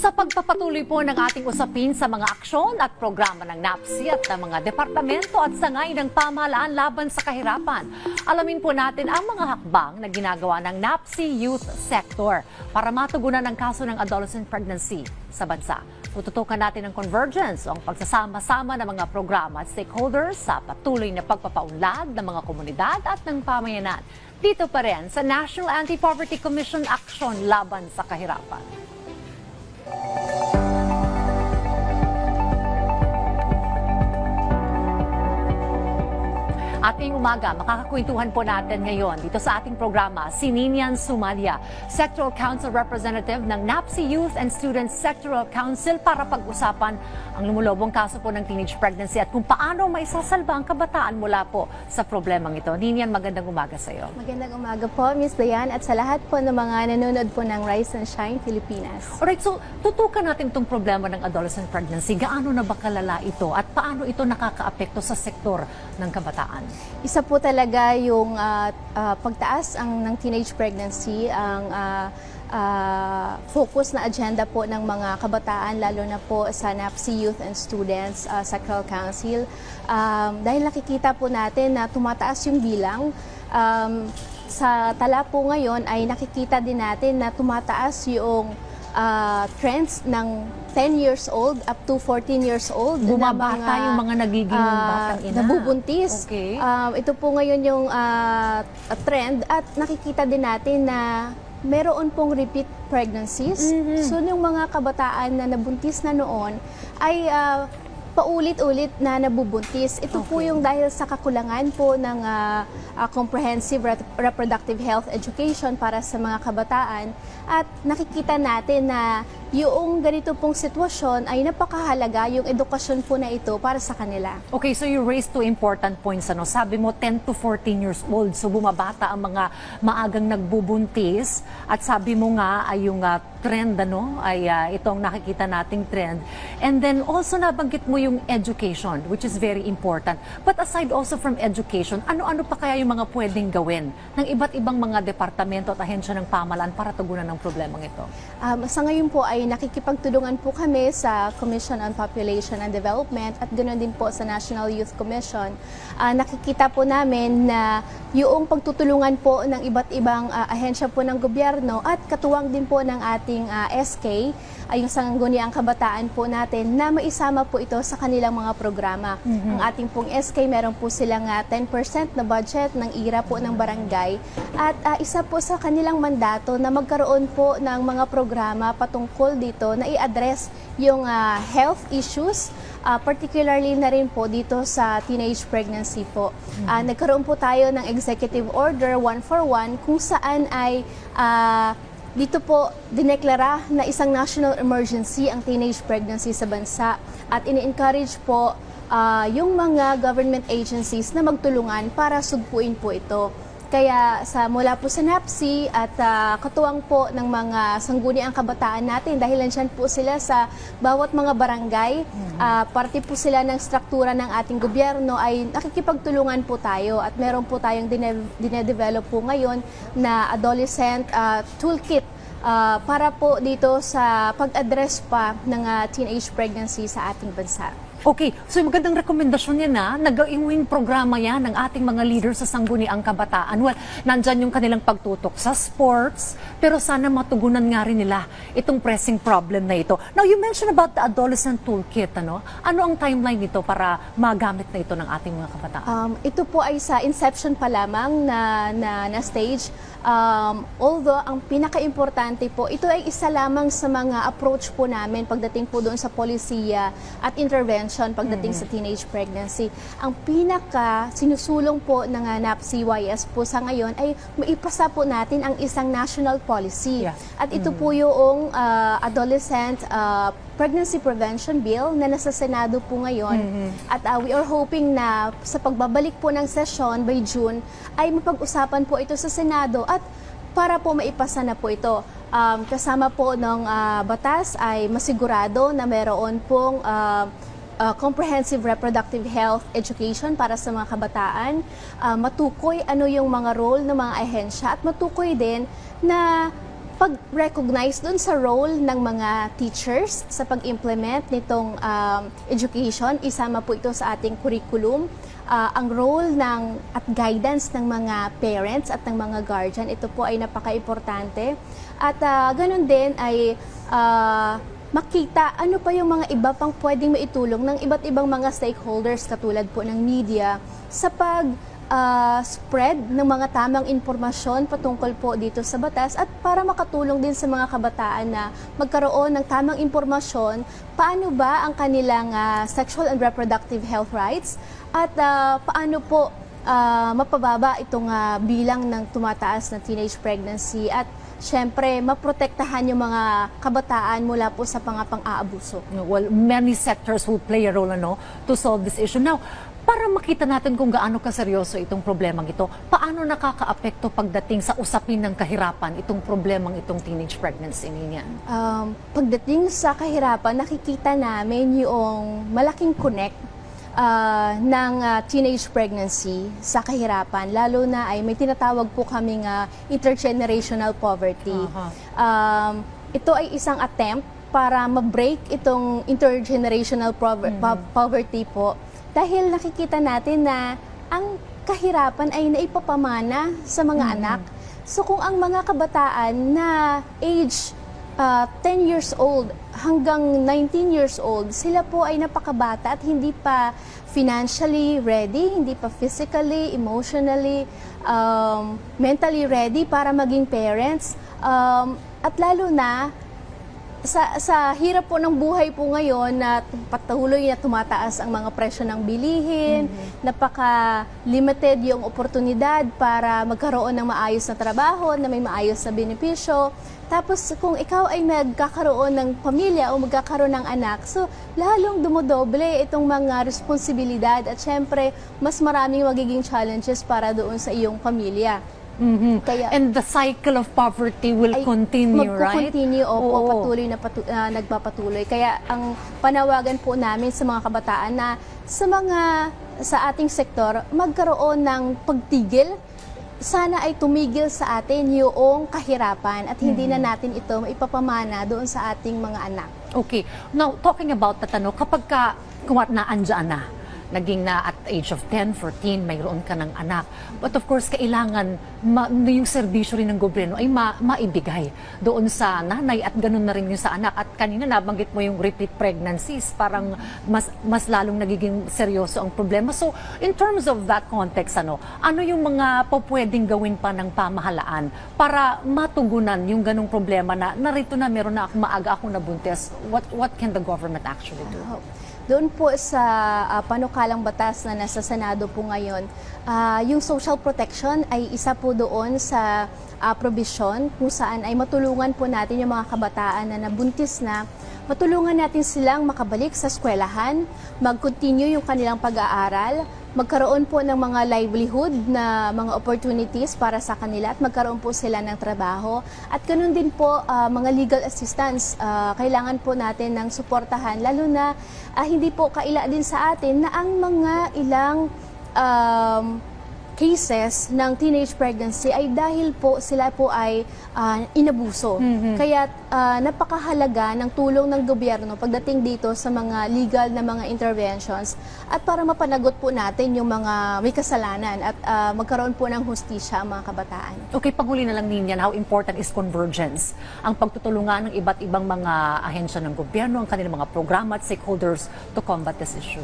Sa pagpapatuloy po ng ating usapin sa mga aksyon at programa ng NAPSI at ng mga departamento at sangay ng pamahalaan laban sa kahirapan, alamin po natin ang mga hakbang na ginagawa ng NAPSI Youth Sector para matugunan ang kaso ng adolescent pregnancy sa bansa. Tututukan natin ang convergence o ang pagsasama-sama ng mga programa at stakeholders sa patuloy na pagpapaunlad ng mga komunidad at ng pamayanan. Dito pa rin sa National Anti-Poverty Commission Action Laban sa Kahirapan. Ating umaga, makakakwentuhan po natin ngayon dito sa ating programa si Ninian Sumalia, Sectoral Council Representative ng NAPSI Youth and Students Sectoral Council para pag-usapan ang lumulobong kaso po ng teenage pregnancy at kung paano maisasalba ang kabataan mula po sa problemang ito. Ninian, magandang umaga sa iyo. Magandang umaga po, Miss Dayan, at sa lahat po ng mga nanonood po ng Rise and Shine Pilipinas. Alright, so tutukan natin itong problema ng adolescent pregnancy. Gaano na ba kalala ito at paano ito nakakaapekto sa sektor ng kabataan? Isa po talaga yung ah, ah, pagtaas ang ng teenage pregnancy, ang ah, ah, focus na agenda po ng mga kabataan, lalo na po sa NAPSI Youth and Students ah, Sectoral Council. Um, dahil nakikita po natin na tumataas yung bilang, um, sa tala po ngayon ay nakikita din natin na tumataas yung ah, trends ng 10 years old up to 14 years old. na Bumabata yung mga nagiging ah, batang ina. Nabubuntis. Okay. Um, ito po ngayon yung ah, trend at nakikita din natin na meron pong repeat pregnancies. Mm-hmm. So yung mga kabataan na nabuntis na noon ay ah, paulit-ulit na nabubuntis. Ito po Okay. yung dahil sa kakulangan po ng ah, ah, comprehensive rep- reproductive health education para sa mga kabataan at nakikita natin na yung ganito pong sitwasyon ay napakahalaga yung edukasyon po na ito para sa kanila. Okay, so you raised two important points. Ano? Sabi mo, 10 to 14 years old. So bumabata ang mga maagang nagbubuntis. At sabi mo nga ay yung ah, trend, ano, ay ah, itong nakikita nating trend. And then also nabanggit mo yung education, which is very important. But aside also from education, ano-ano pa kaya yung mga pwedeng gawin ng iba't ibang mga departamento at ahensya ng pamahalaan para tugunan ng problemang ito? Um, sa ngayon po ay nakikipagtulungan po kami sa Commission on Population and Development at ganoon din po sa National Youth Commission. Ah, nakikita po namin na yung pagtutulungan po ng iba't ibang ah, ahensya po ng gobyerno at katuwang din po ng ating ah, SK, ay yung sangguniang kabataan po natin na maisama po ito sa kanilang mga programa. Ang ating pong SK, meron po silang ah, 10% na budget ng IRA po ng barangay at ah, isa po sa kanilang mandato na magkaroon po ng mga programa patungkol dito na i-address yung ah, health issues ah, particularly na rin po dito sa teenage pregnancy po. Ah, nagkaroon po tayo ng executive order 141 kung saan ay ah, dito po dineklara na isang national emergency ang teenage pregnancy sa bansa at ini-encourage po ah, yung mga government agencies na magtulungan para sugpuin po ito. Kaya sa mula po sa NAPSI at ah, katuwang po ng mga sangguniang kabataan natin dahil nandiyan po sila sa bawat mga barangay, ah, parte po sila ng struktura ng ating gobyerno ay nakikipagtulungan po tayo at meron po tayong dine- dinedevelop po ngayon na adolescent ah, toolkit ah, para po dito sa pag-address pa ng ah, teenage pregnancy sa ating bansa. Okay, so yung magandang rekomendasyon yan na nagawing programa yan ng ating mga leaders sa sangguniang kabataan. Well, nandyan yung kanilang pagtutok sa sports, pero sana matugunan nga rin nila itong pressing problem na ito. Now, you mentioned about the adolescent toolkit, ano? Ano ang timeline nito para magamit na ito ng ating mga kabataan? Um, ito po ay sa inception pa lamang na, na, na stage. Um, although, ang pinaka-importante po, ito ay isa lamang sa mga approach po namin pagdating po doon sa polisiya at intervention pagdating sa teenage pregnancy. Ang pinaka sinusulong po ng uh, NAPCYS po sa ngayon ay maipasa po natin ang isang national policy. Yeah. At ito po yung uh, adolescent uh, pregnancy prevention bill na nasa Senado po ngayon. At uh, we are hoping na sa pagbabalik po ng session by June ay mapag-usapan po ito sa Senado at para po maipasa na po ito. Um, kasama po ng ah, batas ay masigurado na meron pong ah, ah, comprehensive reproductive health education para sa mga kabataan, ah, matukoy ano yung mga role ng mga ahensya at matukoy din na pag-recognize dun sa role ng mga teachers sa pag-implement nitong um, education. Isama po ito sa ating curriculum. Ah, ang role ng at guidance ng mga parents at ng mga guardian, ito po ay napaka-importante. At ah, ganun din ay ah, makita ano pa yung mga iba pang pwedeng maitulong ng iba't ibang mga stakeholders katulad po ng media sa pag ah, spread ng mga tamang impormasyon patungkol po dito sa batas at para makatulong din sa mga kabataan na magkaroon ng tamang impormasyon paano ba ang kanilang ah, sexual and reproductive health rights at ah, paano po ah, mapababa itong ah, bilang ng tumataas na teenage pregnancy at syempre maprotektahan yung mga kabataan mula po sa mga pang-aabuso. Well, many sectors will play a role ano, to solve this issue. Now, para makita natin kung gaano kaseryoso itong problemang ito, paano nakakaapekto pagdating sa usapin ng kahirapan itong problemang itong teenage pregnancy niyan? Um, pagdating sa kahirapan, nakikita namin yung malaking connect ah, ng ah, teenage pregnancy sa kahirapan. Lalo na ay may tinatawag po kaming ah, intergenerational poverty. Aha. Um, ito ay isang attempt para ma-break itong intergenerational prover- po- poverty po. Dahil nakikita natin na ang kahirapan ay naipapamana sa mga anak. So kung ang mga kabataan na age uh, 10 years old hanggang 19 years old, sila po ay napakabata at hindi pa financially ready, hindi pa physically, emotionally, um, mentally ready para maging parents. Um, at lalo na, sa, sa hirap po ng buhay po ngayon na patuloy na tumataas ang mga presyo ng bilihin, napaka-limited yung oportunidad para magkaroon ng maayos na trabaho, na may maayos na benepisyo. Tapos kung ikaw ay magkakaroon ng pamilya o magkakaroon ng anak, so lalong dumodoble itong mga responsibilidad at syempre mas maraming magiging challenges para doon sa iyong pamilya. Mhm. Kaya- And the cycle of poverty will ay continue, right? magko-continue, opo, Oo. patuloy na patu- ah, nagpapatuloy. Kaya ang panawagan po namin sa mga kabataan na sa mga sa ating sektor magkaroon ng pagtigil sana ay tumigil sa atin yung kahirapan at hindi Mm-hmm. na natin ito maipapamana doon sa ating mga anak. Okay. Now, talking about that, ano, kapag ka, kumat na andyan na, naging na at age of 10, 14, mayroon ka ng anak. But of course, kailangan ma, yung serbisyo rin ng gobyerno ay ma, maibigay doon sa nanay at ganun na rin yung sa anak. At kanina nabanggit mo yung repeat pregnancies, parang mas, mas lalong nagiging seryoso ang problema. So, in terms of that context, ano, ano yung mga pwedeng gawin pa ng pamahalaan para matugunan yung ganung problema na narito na meron na maaga ako nabuntis. What, what can the government actually do? Oh. Doon po sa ah, panukalang batas na nasa Senado po ngayon, ah, yung social protection ay isa po doon sa ah, provision kung saan ay matulungan po natin yung mga kabataan na nabuntis na. Matulungan natin silang makabalik sa eskwelahan, mag-continue yung kanilang pag-aaral, magkaroon po ng mga livelihood na mga opportunities para sa kanila at magkaroon po sila ng trabaho. At ganun din po ah, mga legal assistance, ah, kailangan po natin ng suportahan lalo na ah, hindi po kaila din sa atin na ang mga ilang um, cases ng teenage pregnancy ay dahil po sila po ay ah, inabuso. Kaya ah, napakahalaga ng tulong ng gobyerno pagdating dito sa mga legal na mga interventions at para mapanagot po natin yung mga may kasalanan at ah, magkaroon po ng hustisya ang mga kabataan. Okay, panghuli na lang ninyan, how important is convergence? Ang pagtutulungan ng iba't ibang mga ahensya ng gobyerno, ang kanilang mga programa at stakeholders to combat this issue.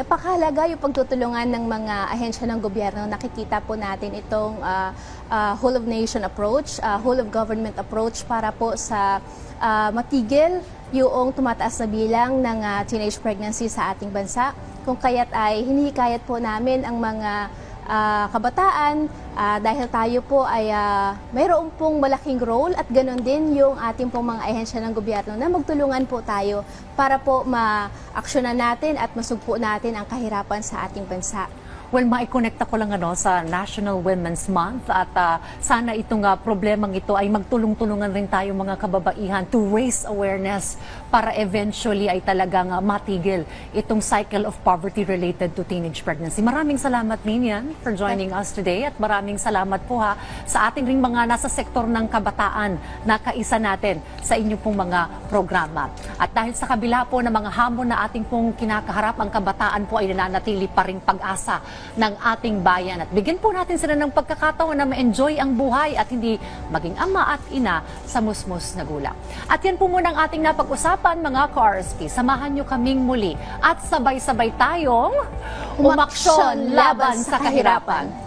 Napakahalaga yung pagtutulungan ng mga ahensya ng gobyerno. Nakikita po natin itong ah, ah, whole of nation approach, ah, whole of government approach para po sa ah, matigil yung tumataas na bilang ng ah, teenage pregnancy sa ating bansa. Kung kaya't ay hinihikayat po namin ang mga ah, kabataan ah, dahil tayo po ay ah, mayroon pong malaking role at ganoon din yung ating pong mga ahensya ng gobyerno na magtulungan po tayo para po ma-aksyonan natin at masugpo natin ang kahirapan sa ating bansa. Well, maikonekta ko lang ano sa National Women's Month at ah, sana itong ah, problemang ito ay magtulong-tulungan rin tayo mga kababaihan to raise awareness para eventually ay talagang ah, matigil itong cycle of poverty related to teenage pregnancy. Maraming salamat Ninian for joining us today at maraming salamat po ha sa ating ring mga nasa sektor ng kabataan na kaisa natin sa inyong pong mga programa. At dahil sa kabila po ng mga hamon na ating pong kinakaharap, ang kabataan po ay nananatili pa rin pag-asa ng ating bayan. At bigyan po natin sila ng pagkakataon na ma-enjoy ang buhay at hindi maging ama at ina sa musmus na gulang. At yan po muna ang ating napag-usapan mga ka-RSP. Samahan nyo kaming muli at sabay-sabay tayong umaksyon laban sa kahirapan.